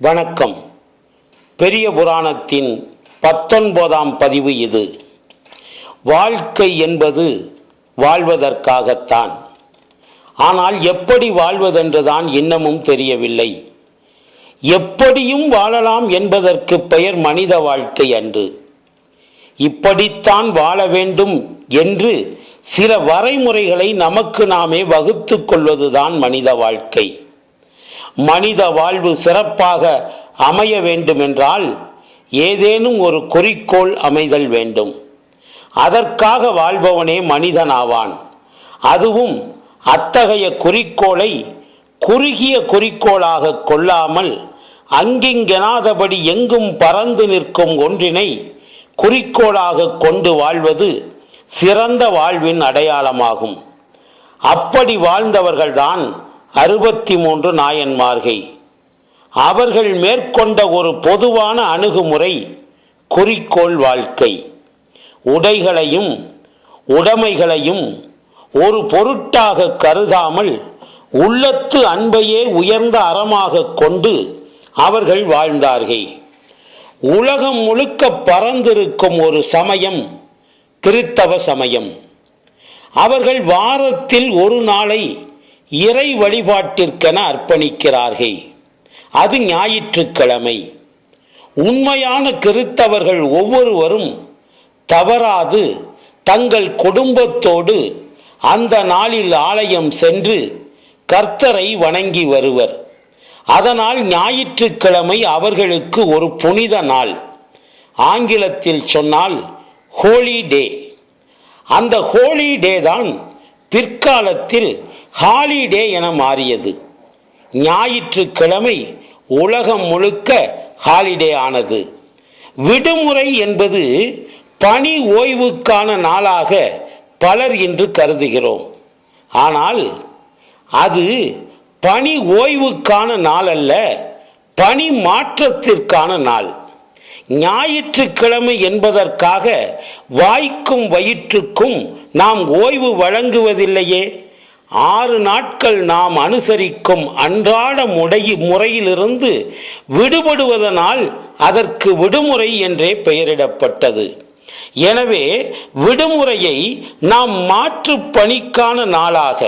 வணக்கம். பெரிய புராணத்தின் பத்தொன்பதாம் பதிவு இது. வாழ்க்கை என்பது வாழ்வதற்காகத்தான். ஆனால் எப்படி வாழ்வதென்றுதான் இன்னமும் தெரியவில்லை. எப்படியும் வாழலாம் என்பதற்கு பெயர் மனித வாழ்க்கை அன்று. இப்படித்தான் வாழ வேண்டும் என்று சில வரைமுறைகளை நமக்கு நாமே வகுத்து கொள்வதுதான் மனித வாழ்க்கை. மனித வாழ்வு சிறப்பாக அமைய வேண்டுமென்றால் ஏதேனும் ஒரு குறிக்கோள் அமைதல் வேண்டும். அதற்காக வாழ்பவனே மனிதனாவான் அதுவும் அத்தகைய குறிக்கோளை குறுகிய குறிக்கோளாக கொள்ளாமல் அங்கிங்கெனாதபடி எங்கும் பறந்து நிற்கும் ஒன்றினை குறிக்கோளாக கொண்டு வாழ்வது சிறந்த வாழ்வின் அடையாளமாகும். அப்படி வாழ்ந்தவர்கள்தான் அறுபத்தி மூன்று நாயன்மார்கை. அவர்கள் மேற்கொண்ட ஒரு பொதுவான அணுகுமுறை குறிக்கோள் வாழ்க்கை. உடைகளையும் உடைமைகளையும் ஒரு பொருட்டாக கருதாமல் உள்ளத்து அன்பையே உயர்ந்த அறமாக கொண்டு அவர்கள் வாழ்ந்தார்கள். உலகம் முழுக்க பறந்திருக்கும் ஒரு சமயம் கிறித்தவ சமயம். அவர்கள் வாரத்தில் ஒரு நாளை இறை வழிபாட்டிற்கென அர்ப்பணிக்கிறார்கள். அது ஞாயிற்றுக்கிழமை. உண்மையான கிறித்தவர்கள் ஒவ்வொருவரும் தவறாது தங்கள் குடும்பத்தோடு அந்த நாளில் ஆலயம் சென்று கர்த்தரை வணங்கி வருவர். அதனால் ஞாயிற்றுக்கிழமை அவர்களுக்கு ஒரு புனித நாள். ஆங்கிலத்தில் சொன்னால் ஹோலி டே. அந்த ஹோலி டே தான் பிற்காலத்தில் ஹாலிடே என மாறியது. ஞாயிற்றுக்கிழமை உலகம் முழுக்க ஹாலிடே ஆனது. விடுமுறை என்பது பணி ஓய்வுக்கான நாளாக பலர் இன்று கருதுகிறோம். ஆனால் அது பணி ஓய்வுக்கான நாள் அல்ல பணி மாற்றத்திற்கான நாள். ஞாயிற்றுக்கிழமை என்பதற்காக வாய்க்கும் வயிற்றுக்கும் நாம் ஓய்வு வழங்குவதில்லையே. ஆறு நாட்கள் நாம் அனுசரிக்கும் அன்றாட முடைய முறையிலிருந்து விடுபடுவதனால் அதற்கு விடுமுறை என்றே பெயரிடப்பட்டது. எனவே விடுமுறையை நாம் மாற்று பணிக்கான நாளாக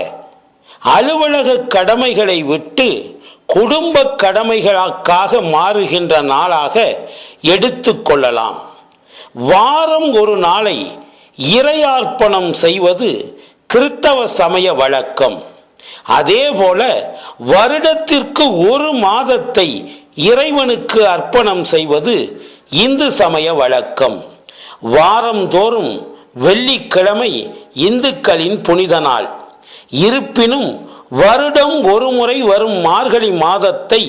அலுவலக கடமைகளை விட்டு குடும்ப கடமைகளுக்காக மாறுகின்ற நாளாக எடுத்துக்கொள்ளலாம் வாரம் ஒரு நாளை இறையார்ப்பணம் செய்வது கிறித்தவ சமய வழக்கம். அதேபோல வருடத்திற்கு ஒரு மாதத்தை இறைவனுக்கு அர்ப்பணம் செய்வது இந்து சமய வழக்கம். வாரந்தோறும் வெள்ளிக்கிழமை இந்துக்களின் புனித நாள். இருப்பினும் வருடம் ஒரு முறை வரும் மார்கழி மாதத்தை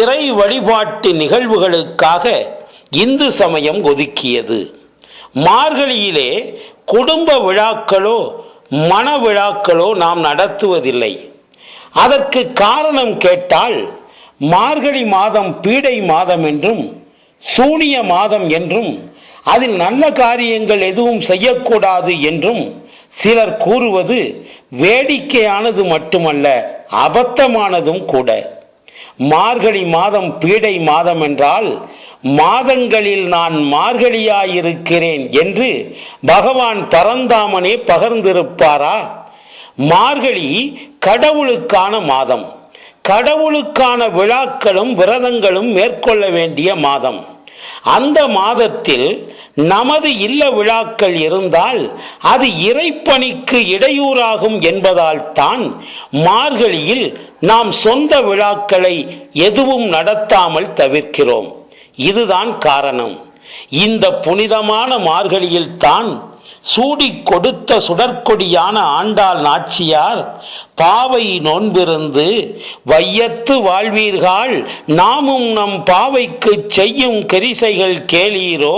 இறை வழிபாட்டு நிகழ்வுகளுக்காக இந்து சமயம் ஒதுக்கியது. மார்கழியிலே குடும்ப விழாக்களோ மன விழாக்களோ நாம் நடத்துவதில்லை. அதற்கு காரணம் கேட்டால் மார்கழி மாதம் பீடை மாதம் என்றும் சூனிய மாதம் என்றும் அதில் நல்ல காரியங்கள் எதுவும் செய்யக்கூடாது என்றும் சிலர் கூறுவது வேடிக்கையானது மட்டுமல்ல அபத்தமானதும் கூட. மார்கழி மாதம் பீடை மாதம் என்றால் மாதங்களில் நான் மார்கழியாயிருக்கிறேன் என்று பகவான் பரந்தாமனே பகர்ந்திருப்பாரா? மார்கழி கடவுளுக்கான மாதம். கடவுளுக்கான விழாக்களும் விரதங்களும் மேற்கொள்ள வேண்டிய மாதம். அந்த மாதத்தில் நமது இல்ல விழாக்கள் இருந்தால் அது இறைப்பணிக்கு இடையூறாகும் என்பதால் தான் மார்கழியில் நாம் சொந்த விழாக்களை எதுவும் நடத்தாமல் தவிர்க்கிறோம். இதுதான் காரணம். இந்த புனிதமான மார்கழியில் தான் சூடி கொடுத்த சுடற்கொடியான ஆண்டாள் நாச்சியார் பாவை நோன்பிருந்து வையத்து வாழ்வீர்கள். நாமும் நம் பாவைக்கு செய்யும் கரிசைகள் கேளீரோ?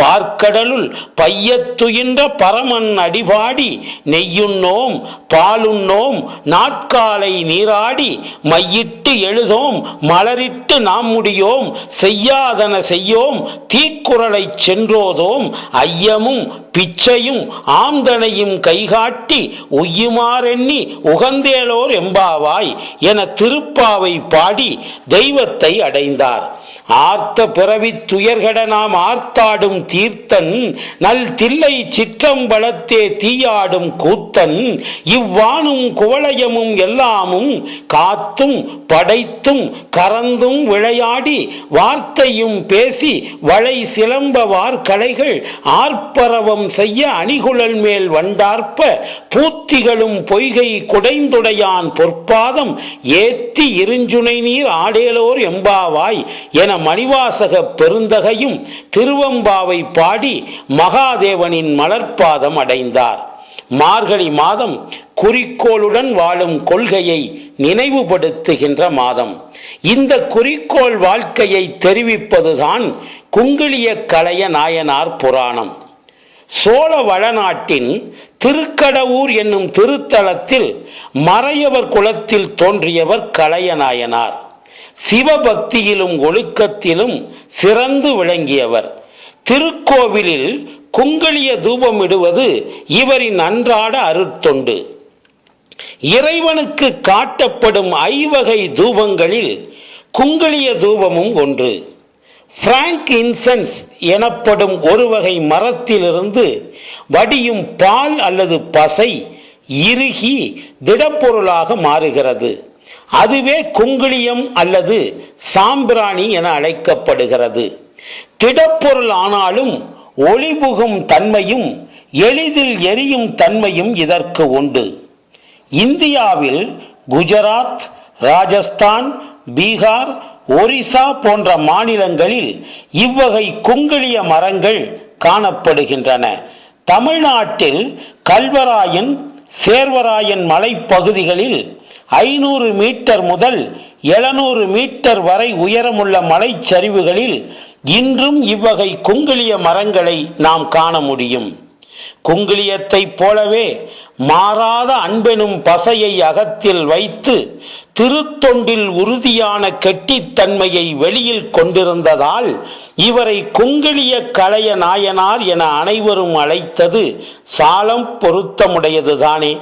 பார்க்கடலுள் பையத்துயின்ற பரமன் அடிபாடி நெய்யுண்ணோம் பாலுண்ணோம் நாட்காலை நீராடி மையிட்டு எழுதோம் மலரிட்டு நாம் முடியோம் செய்யாதன செய்யோம் தீக்குறளை சென்றோதோம் ஐயமும் பிச்சை ஆணையும் ஆம்தனையும் கைகாட்டி உய்யுமாறெண்ணி உகந்தேலோர் எம்பாவாய் என திருப்பாவை பாடி தெய்வத்தை அடைந்தார். ஆர்த்த பிறவி துயர்கட நாம் ஆர்த்தாடும் தீர்த்தன் நல் தில்லை சிற்றம்பலத்தே தீயாடும் கூத்தன் இவ்வானும் குவளையமும் எல்லாமும் காத்தும் படைத்தும் கறந்தும் விளையாடி வார்த்தையும் பேசி வளை சிலம்ப வார்கலைகள் ஆர்ப்பரவம் செய்ய அணிகுழல் மேல் வண்டார்ப்ப பூத்திகளும் பொய்கை குடைந்துடையான் பொற்பாதம் ஏத்தி இருஞ்சுனை நீர் ஆடேலோர் எம்பாவாய் என மணிவாசக பெருந்தகையும் திருவம்பாவை பாடி மகாதேவனின் மலர்பாதம் அடைந்தார். மார்கழி மாதம் குறிக்கோளுடன் வாழும் கொள்கையை நினைவுபடுத்துகின்ற மாதம். இந்த குறிக்கோள் வாழ்க்கையை தெரிவிப்பதுதான் குங்கிலிய கலைய நாயனார் புராணம். சோழ வளநாட்டின் திருக்கடவூர் என்னும் திருத்தலத்தில் மறையவர் குலத்தில் தோன்றியவர் கலையநாயனார் சிவபக்தியிலும் ஒழுக்கத்திலும் சிறந்து விளங்கியவர். திருக்கோவிலில் குங்கலிய தூபமிடுவது இவரின் அன்றாட அருட்தொண்டு. இறைவனுக்கு காட்டப்படும் ஐவகை தூபங்களில் குங்களிய தூபமும் ஒன்று. பிராங்க் இன்சென்ஸ் எனப்படும் ஒரு வகை மரத்திலிருந்து வடியும் பால் அல்லது பசை இறுகி திடப்பொருளாக மாறுகிறது. அதுவே குங்குளியம் அல்லது சாம்பிராணி என அழைக்கப்படுகிறது. திடப்பொருள் ஆனாலும் ஒளிபுகும் தன்மையும் எளிதில் எரியும் தன்மையும் இதற்கு உண்டு. இந்தியாவில் குஜராத் ராஜஸ்தான் பீகார் ஒரிசா போன்ற மாநிலங்களில் இவ்வகை குங்கிலிய மரங்கள் காணப்படுகின்றன. தமிழ்நாட்டில் கல்வராயன் சேர்வராயன் மலைப்பகுதிகளில் ஐநூறு மீட்டர் முதல் எழுநூறு மீட்டர் வரை உயரமுள்ள மலைச்சரிவுகளில் இன்றும் இவ்வகை குங்கிலிய மரங்களை நாம் காண முடியும். குங்கிலியத்தைப் போலவே மாறாத அன்பெனும் பசையை அகத்தில் வைத்து திருத்தொண்டில் உறுதியான கெட்டித்தன்மையை வெளியில் கொண்டிருந்ததால் இவரை குங்கிலிய கலைய நாயனார் என அனைவரும் அழைத்தது சாலம் பொருத்தமுடையதுதானே.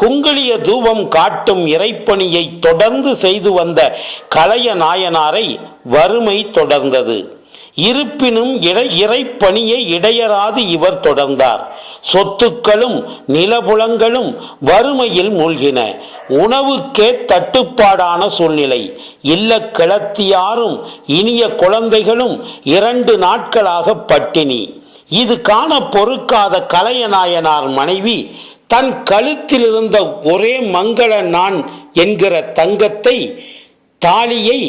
குங்கிலிய தூபம் காட்டும் இறைப்பணியை தொடர்ந்து செய்து வந்த கலைய நாயனாரை வறுமை தொடர்ந்தது. இருப்பினும் இறை இறைப்பணியை இடையராது இவர் தொடர்ந்தார். சொத்துக்களும் நிலபுலங்களும் வறுமையில் மூழ்கின. உணவுக்கே தட்டுப்பாடான சூழ்நிலை. இல்ல கிளத்தியாரும் இனிய குழந்தைகளும் இரண்டு நாட்களாக பட்டினி. இது காண பொறுக்காத கலையநாயனார் மனைவி தன் கழுத்தில் இருந்த ஒரே மங்கள நான் என்கிற தங்கத்தை தாலியை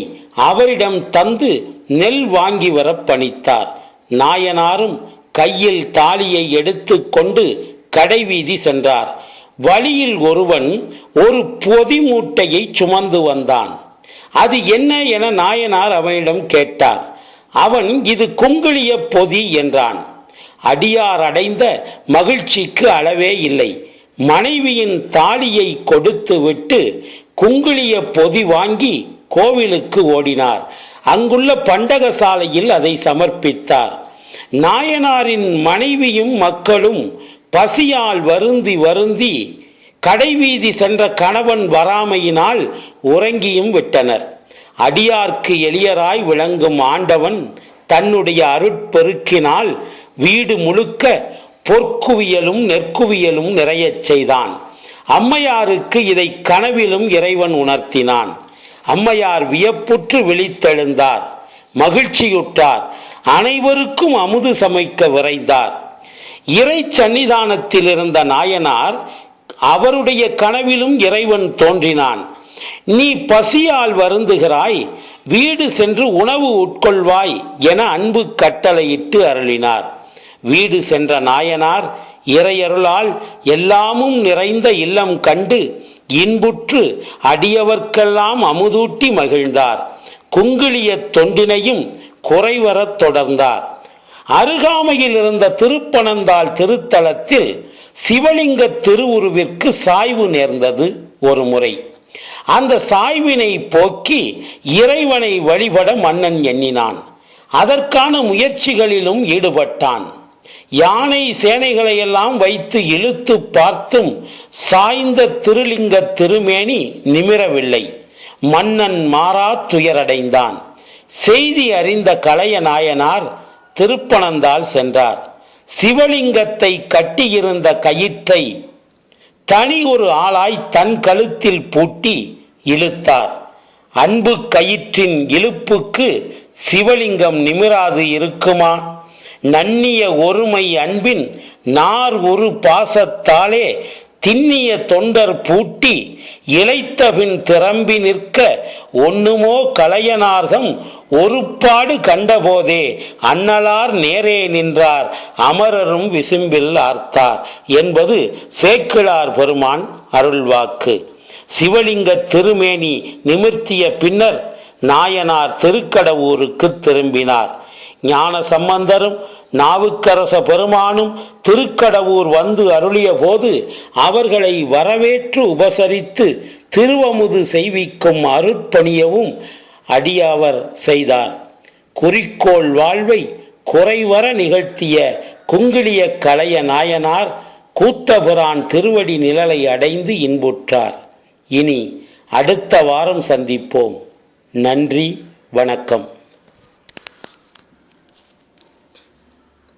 அவரிடம் தந்து நெல் வாங்கி வர பணித்தார். நாயனாரும் கையில் தாலியை எடுத்துக்கொண்டு கடைவீதி சென்றார். வழியில் ஒருவன் ஒரு பொதி மூட்டையை சுமந்து வந்தான். அது என்ன என நாயனார் அவனிடம் கேட்டார். அவன் இது குங்குளிய பொதி என்றான். அடியார் அடைந்த மகிழ்ச்சிக்கு அளவே இல்லை. மனைவியின் தாலியை கொடுத்து விட்டு குங்குளிய பொதி வாங்கி கோவிலுக்கு ஓடினார். அங்குள்ள பண்டகசாலையில் அதை சமர்ப்பித்தார். நாயனாரின் மனைவியும் மக்களும் பசியால் வருந்தி வருந்தி கடைவீதி சென்ற கணவன் வராமையினால் உறங்கியும் விட்டனர். அடியார்க்கு எளியராய் விளங்கும் ஆண்டவன் தன்னுடைய அருட்பெருக்கினால் வீடு முழுக்க பொற்குவியலும் நெற்குவியலும் நிறையச் செய்தான். அம்மையாருக்கு இதை கனவிலும் இறைவன் உணர்த்தினான். அம்மையார் வியப்புற்று விழித்தெழுந்தார். மகிழ்ச்சியுற்றார். அனைவருக்கும் அமுது சமைக்க விரைந்தார். இறை சன்னிதானத்தில் இருந்த நாயனார் அவருடைய கனவிலும் இறைவன் தோன்றினான். நீ பசியால் வருந்துகிறாய் வீடு சென்று உணவு உட்கொள்வாய் என அன்பு கட்டளையிட்டு அருளினார். வீடு சென்ற நாயனார் இறையருளால் எல்லாமும் நிறைந்த இல்லம் கண்டு இன்புற்று அடியவர்க்கெல்லாம் அமுதூட்டி மகிழ்ந்தார். குங்கிலிய தொண்டினையும் குறைவரத் தொடர்ந்தார். அருகாமையில் இருந்த திருப்பனந்தாள் திருத்தலத்தில் சிவலிங்க திருவுருவிற்கு சாய்வு நேர்ந்தது ஒரு முறை. அந்த சாய்வினை போக்கி இறைவனை வழிபட மன்னன் எண்ணினான். அதற்கான முயற்சிகளிலும் ஈடுபட்டான். யானை சேனைகளை எல்லாம் வைத்து இழுத்து பார்த்தும் சாய்ந்த திருலிங்க திருமேனி நிமிரவில்லை. மன்னன் மாறா துயரடைந்தான். செய்தி அறிந்த கலைய நாயனார் திருப்பனந்தால் சென்றார். சிவலிங்கத்தை கட்டியிருந்த கயிற்றை தனி ஒரு ஆளாய் தன் கழுத்தில் பூட்டி இழுத்தார். அன்பு கயிற்றின் இழுப்புக்கு சிவலிங்கம் நிமிராது இருக்குமா? நன்னிய ஒருமை அன்பின் நார் ஒரு பாசத்தாலே திண்ணிய தொண்டர் பூட்டி இழைத்தபின் திரம்பி நிற்க ஒண்ணுமோ கலையனார்தம் ஒருப்பாடு கண்டபோதே அன்னலார் நேரே நின்றார் அமரரும் விசும்பில் ஆர்த்தார் என்பது சேக்கிழார் பெருமான் அருள்வாக்கு. சிவலிங்க திருமேனி நிமிர்த்திய பின்னர் நாயனார் திருக்கடவூருக்கு திரும்பினார். ஞான சம்பந்தரும் நாவுக்கரச பெருமானும் திருக்கடவூர் வந்து அருளிய போது அவர்களை வரவேற்று உபசரித்து திருவமுது செய்விக்கும் அருட்பணியவும் அடியவர் செய்தார். குறிக்கோள் வாழ்வை குறைவர நிகழ்த்திய குங்கிலிய கலைய நாயனார் கூத்தபுரான் திருவடி நிழலை அடைந்து இன்புற்றார். இனி அடுத்த வாரம் சந்திப்போம். நன்றி வணக்கம்.